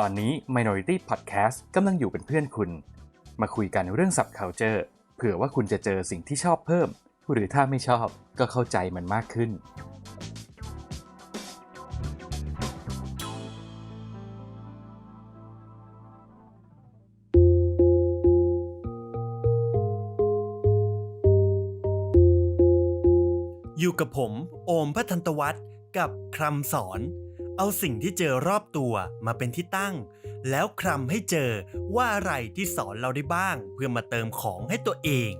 ตอนนี้ Minority Podcast กำลังอยู่เป็นเพื่อนคุณ มาคุยกันเรื่องสับ culture เผื่อว่าคุณจะเจอสิ่งที่ชอบเพิ่ม หรือถ้าไม่ชอบก็เข้าใจมันมากขึ้น อยู่กับผม โอมพัทันตวัฒน์กับคำสอน เอาสิ่งที่เจอรอบตัวมาเป็นที่ตั้ง แล้วคำให้เจอว่าอะไรที่สอนเราได้บ้าง เพื่อมาเติมของให้ตัวเอง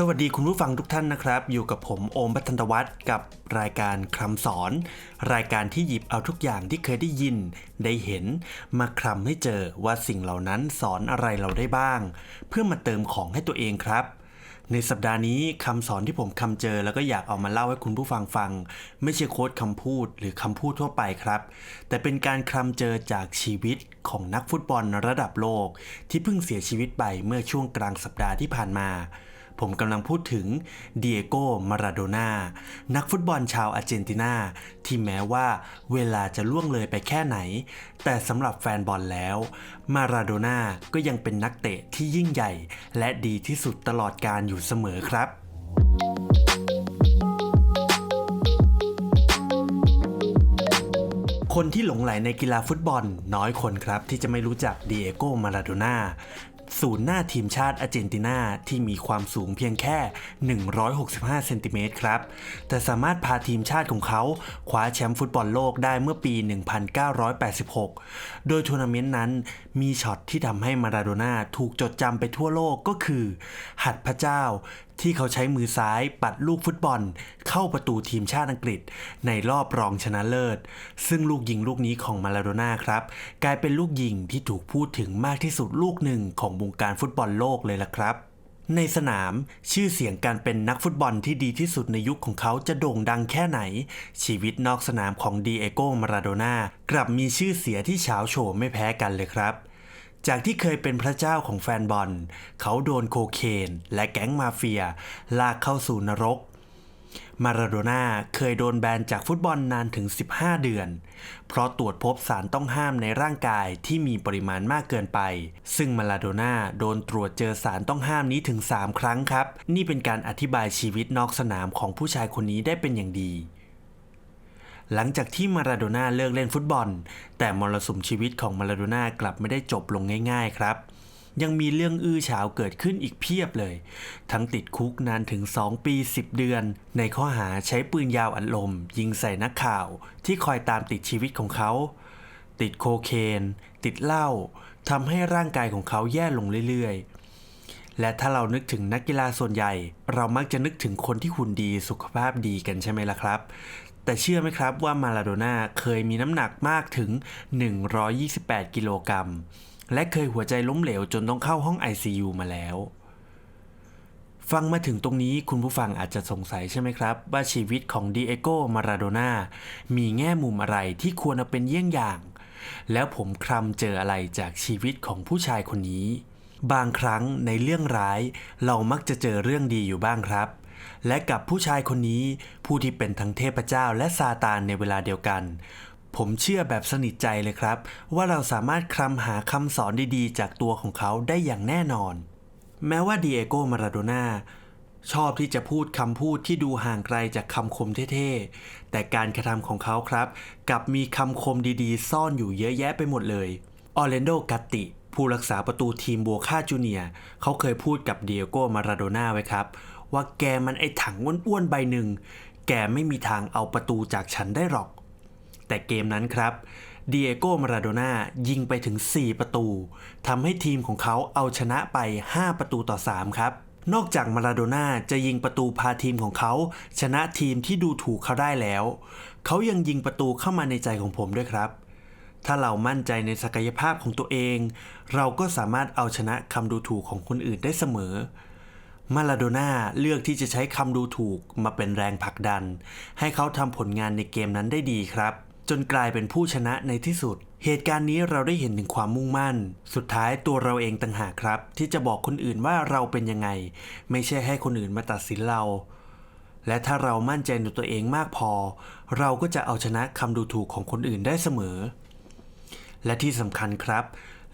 สวัสดีคุณผู้ฟังทุกท่านนะครับ อยู่กับผมโอมพัทนวัฒน์กับรายการคำสอน รายการที่หยิบเอาทุกอย่างที่เคยได้ยิน ได้เห็น มาคลำให้เจอว่าสิ่งเหล่านั้นสอนอะไรเราได้บ้าง เพื่อมาเติมของให้ตัวเองครับ ในสัปดาห์นี้คำสอนที่ผมคำเจอแล้วก็อยากเอามาเล่าให้คุณผู้ฟังฟัง ไม่ใช่โค้ดคำพูดหรือคำพูดทั่วไปครับ แต่เป็นการคำเจอจากชีวิตของนักฟุตบอลระดับโลก ที่เพิ่งเสียชีวิตไปเมื่อช่วงกลางสัปดาห์ที่ผ่านมา ผมกำลังพูดถึงเดียโกมาราโดนานักฟุตบอลชาวอาร์เจนตินา ที่แม้ว่าเวลาจะล่วงเลยไปแค่ไหน แต่สำหรับแฟนบอลแล้ว มาราโดนาก็ยังเป็นนักเตะที่ยิ่งใหญ่ และดีที่สุดตลอดการอยู่เสมอครับคนที่หลงไหลในกีฬาฟุตบอล น้อยคนครับที่จะไม่รู้จักดีเอโกมาราโดนา ศูนย์หน้าทีมชาติอาร์เจนตินาที่มีความสูงเพียงแค่ 165 เซนติเมตรครับ แต่สามารถพาทีมชาติของเขาคว้าแชมป์ฟุตบอลโลกได้เมื่อปี 1986 โดยทัวร์นาเมนต์นั้นมีช็อตที่ทำให้มาราโดน่าถูกจดจำไปทั่วโลกก็คือ หัดพระเจ้า ที่เขาใช้มือซ้ายปัดลูกฟุตบอล เข้าประตูทีมชาติอังกฤษ ในรอบรองชนะเลิศ ซึ่งลูกยิงลูกนี้ของมาราโดน่าครับ กลายเป็นลูกยิงที่ถูกพูดถึงมากที่สุดลูกหนึ่งของวงการฟุตบอลโลกเลยล่ะครับในสนามชื่อเสียงการเป็นนักฟุตบอลที่ดีที่สุดในยุคของเขาจะโด่งดังแค่ไหน ชีวิตนอกสนามของดีเอโกมาราโดน่ากลับมีชื่อเสียที่เฉาโฉมไม่แพ้กันเลยครับ จากที่เคยเป็นพระเจ้าของแฟนบอล เขาโดนโคเคนและแก๊งมาเฟีย ลากเข้าสู่นรก มาราโดน่าเคยโดนแบนจากฟุตบอลนานถึง 15 เดือน เพราะตรวจพบสารต้องห้ามในร่างกายที่มีปริมาณมากเกินไป ซึ่งมาราโดน่าโดนตรวจเจอสารต้องห้ามนี้ถึง 3 ครั้งครับ นี่เป็นการอธิบายชีวิตนอกสนามของผู้ชายคนนี้ได้เป็นอย่างดี หลังจากที่มาราโดน่าเลิกเล่นฟุตบอล แต่มรสุมชีวิตของมาราโดน่ากลับไม่ได้จบลงง่ายๆครับ ยังมีเรื่องอื้อฉาวเกิดขึ้นอีกเพียบเลย ทั้งติดคุกนานถึง 2 ปี 10 เดือน ในข้อหาใช้ปืนยาวอัดลม ยิงใส่นักข่าวที่คอยตามติดชีวิตของเขา ติดโคเคน ติดเหล้าทำให้ร่างกายของเขาแย่ลงเรื่อยๆและถ้าเรานึกถึงนักกีฬาส่วนใหญ่ เรามักจะนึกถึงคนที่หุ่นดีสุขภาพดีกันใช่ไหมล่ะครับ แต่เชื่อไหมครับว่ามาราโดน่าเคยมีน้ำหนักมากถึง 128 กิโลกรัม และเคยหัวใจล้มเหลวจนต้องเข้าห้อง ICU มาแล้ว ฟังมาถึงตรงนี้คุณผู้ฟังอาจจะสงสัยใช่ไหมครับ ว่าชีวิตของดีเอโกมาราโดน่ามีแง่มุมอะไรที่ควรเอาเป็นเยี่ยงอย่าง แล้วผมคลำเจออะไรจากชีวิตของผู้ชายคนนี้ บางครั้งในเรื่องร้าย เรามักจะเจอเรื่องดีอยู่บ้างครับ และกับผู้ชายคนนี้ผู้ที่เป็นทั้งเทพเจ้าและซาตานในเวลาเดียวกัน ผมเชื่อแบบสนิทใจเลยครับ ว่าเราสามารถคลำหาคำสอนดีๆ จากตัวของเขาได้อย่างแน่นอน แม้ว่าดีเอโกมาราโดน่าชอบที่จะพูดคำพูดที่ดูห่างไกลจากคำคมเท่ๆ แต่การกระทำของเขาครับกลับมีคำคมดีๆ ซ่อนอยู่เยอะแยะไปหมดเลย ออร์แลนโดกัตติ ผู้รักษาประตูทีมบัวค่าจูเนียเขาเคยพูดกับเดีเอโกมาราโดน่าไว้ครับ ว่าแกมันไอถังอ้วนๆใบหนึ่ง แกไม่มีทางเอาประตูจากฉันได้หรอก แต่เกมนั้นครับเดีเอโก้มาราโดน่ายิงไปถึง 4 ประตูทำให้ทีมของเขาเอาชนะไป 5 ประตูต่อ 3 ครับ นอกจากมาราโดน่าจะยิงประตูพาทีมของเขา ชนะทีมที่ดูถูกเขาได้แล้ว เขายังยิงประตูเข้ามาในใจของผมด้วยครับ ถ้าเรามั่นใจในศักยภาพของตัวเอง เราก็สามารถเอาชนะคำดูถูกของคนอื่นได้เสมอ มาลาโดน่าเลือกที่จะใช้คำดูถูกมาเป็นแรงผลักดัน ให้เขาทำผลงานในเกมนั้นได้ดีครับ จนกลายเป็นผู้ชนะในที่สุด เหตุการณ์นี้เราได้เห็นถึงความมุ่งมั่น สุดท้ายตัวเราเองต่างหากครับ ที่จะบอกคนอื่นว่าเราเป็นยังไง ไม่ใช่ให้คนอื่นมาตัดสินเรา และถ้าเรามั่นใจในตัวเองมากพอ เราก็จะเอาชนะคำดูถูกของคนอื่นได้เสมอ และที่สำคัญครับ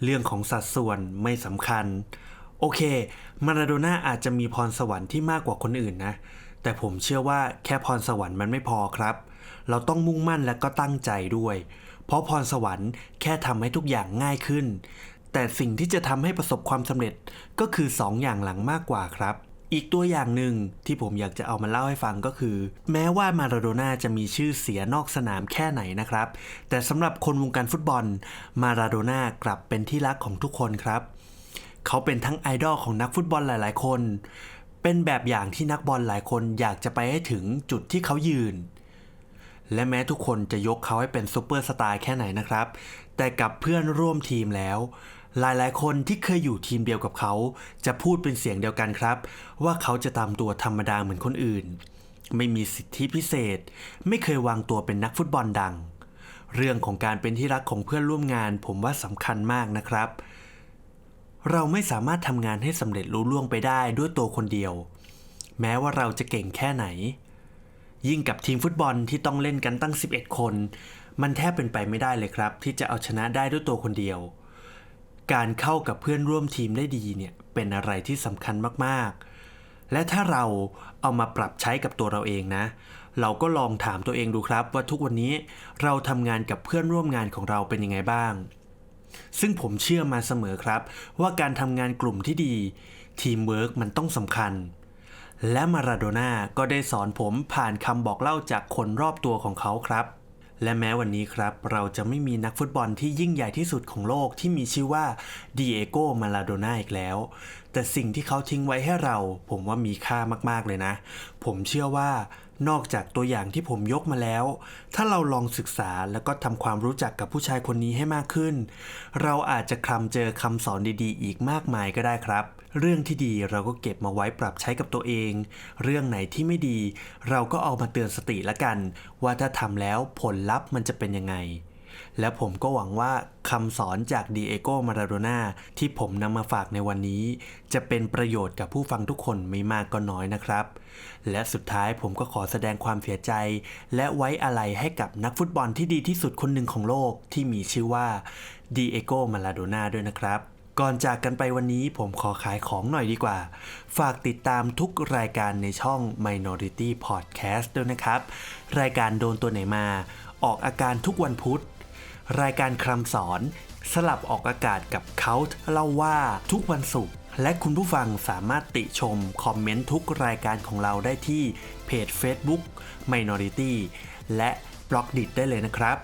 เรื่องของสัดส่วนไม่สำคัญ โอเค มาราโดน่าอาจจะมีพรสวรรค์ที่มากกว่าคนอื่นนะ แต่ผมเชื่อว่าแค่พรสวรรค์มันไม่พอครับ เราต้องมุ่งมั่นและก็ตั้งใจด้วย เพราะพรสวรรค์แค่ทำให้ทุกอย่างง่ายขึ้น แต่สิ่งที่จะทำให้ประสบความสำเร็จก็คือสองอย่างหลังมากกว่าครับอีกตัวอย่างหนึ่งที่ผมอยากจะเอามาเล่าให้ฟังก็คือ แม้ว่ามาราโดน่าจะมีชื่อเสียนอกสนามแค่ไหนนะครับ แต่สำหรับคนวงการฟุตบอล มาราโดน่ากลับเป็นที่รักของทุกคนครับ เขาเป็นทั้งไอดอลของนักฟุตบอลหลาย ๆ คน เป็นแบบอย่างที่นักบอลหลายคนอยากจะไปให้ถึงจุดที่เขายืน และแม้ทุกคนจะยกเขาให้เป็นซูเปอร์สตาร์แค่ไหนนะครับ แต่กับเพื่อนร่วมทีมแล้ว หลายๆ คนที่เคยอยู่ทีมเดียวกับเขา จะพูดเป็นเสียงเดียวกันครับ ว่าเขาจะตามตัวธรรมดาเหมือนคนอื่น ไม่มีสิทธิพิเศษ ไม่เคยวางตัวเป็นนักฟุตบอลดัง เรื่องของการเป็นที่รักของเพื่อนร่วมงาน ผมว่าสำคัญมากนะครับเเราไม่สามารถทำงานให้สำเร็จลุล่วงไปได้ด้วยตัวคนเดียว แม้ว่าเราจะเก่งแค่ไหน ยิ่งกับทีมฟุตบอลที่ต้องเล่นกันตั้ง 11 คน มันแทบเป็นไปไม่ได้เลยครับ ที่จะเอาชนะได้ด้วยตัวคนเดียว การเข้ากับเพื่อนร่วมทีมได้ดีเนี่ยเป็นอะไรที่สำคัญมากๆ และถ้าเราเอามาปรับใช้กับตัวเราเองนะ เราก็ลองถามตัวเองดูครับว่าทุกวันนี้เราทำงานกับเพื่อนร่วมงานของเราเป็นยังไงบ้าง ซึ่งผมเชื่อมาเสมอครับ ว่าการทำงานกลุ่มที่ดีทีมเวิร์กมันต้องสำคัญ และมาราโดน่าก็ได้สอนผมผ่านคำบอกเล่าจากคนรอบตัวของเขาครับ และแม้วันนี้ครับเราจะไม่มีนักฟุตบอลที่ยิ่งใหญ่ที่สุดของโลกที่มีชื่อว่าดีเอโกมาราโดน่าอีกแล้ว แต่สิ่งที่เขาทิ้งไว้ให้เรา ผมว่ามีค่ามากๆเลยนะ ผมเชื่อว่า นอกจากตัวอย่างที่ผมยกมาแล้ว ถ้าเราลองศึกษาแล้วก็ทำความรู้จักกับผู้ชายคนนี้ให้มากขึ้น เราอาจจะคลำเจอคำสอนดีๆ อีกมากมายก็ได้ครับ เรื่องที่ดีเราก็เก็บมาไว้ปรับใช้กับตัวเอง เรื่องไหนที่ไม่ดี เราก็เอามาเตือนสติละกัน ว่าถ้าทำแล้วผลลัพธ์มันจะเป็นยังไง และผมก็หวังว่าคำสอนจากดีเอโกมาราโดน่าที่ผมนำมาฝากในวันนี้ จะเป็นประโยชน์กับผู้ฟังทุกคนไม่มากก็น้อยนะครับ และสุดท้ายผมก็ขอแสดงความเสียใจ และไว้อาลัยให้กับนักฟุตบอลที่ดีที่สุดคนหนึ่งของโลกที่มีชื่อว่าดีเอโกมาราโดน่าด้วยนะครับก่อนจากกันไปวันนี้ผมขอขายของหน่อยดีกว่า ฝากติดตามทุกรายการในช่อง Minority Podcast ด้วยนะครับ รายการโดนตัวไหนมา ออกอาการทุกวันพุธ รายการคำสอน สลับออกอากาศกับเขาเล่าว่าทุกวันศุกร์และคุณผู้ฟังสามารถติชม คอมเมนต์ทุกรายการของเราได้ที่เพจ Facebook Minority และบล็อกดิได้เลยนะครับ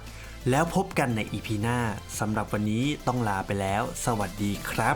แล้วพบกันใน EP หน้าสำหรับวันนี้ต้องลาไปแล้ว สวัสดีครับ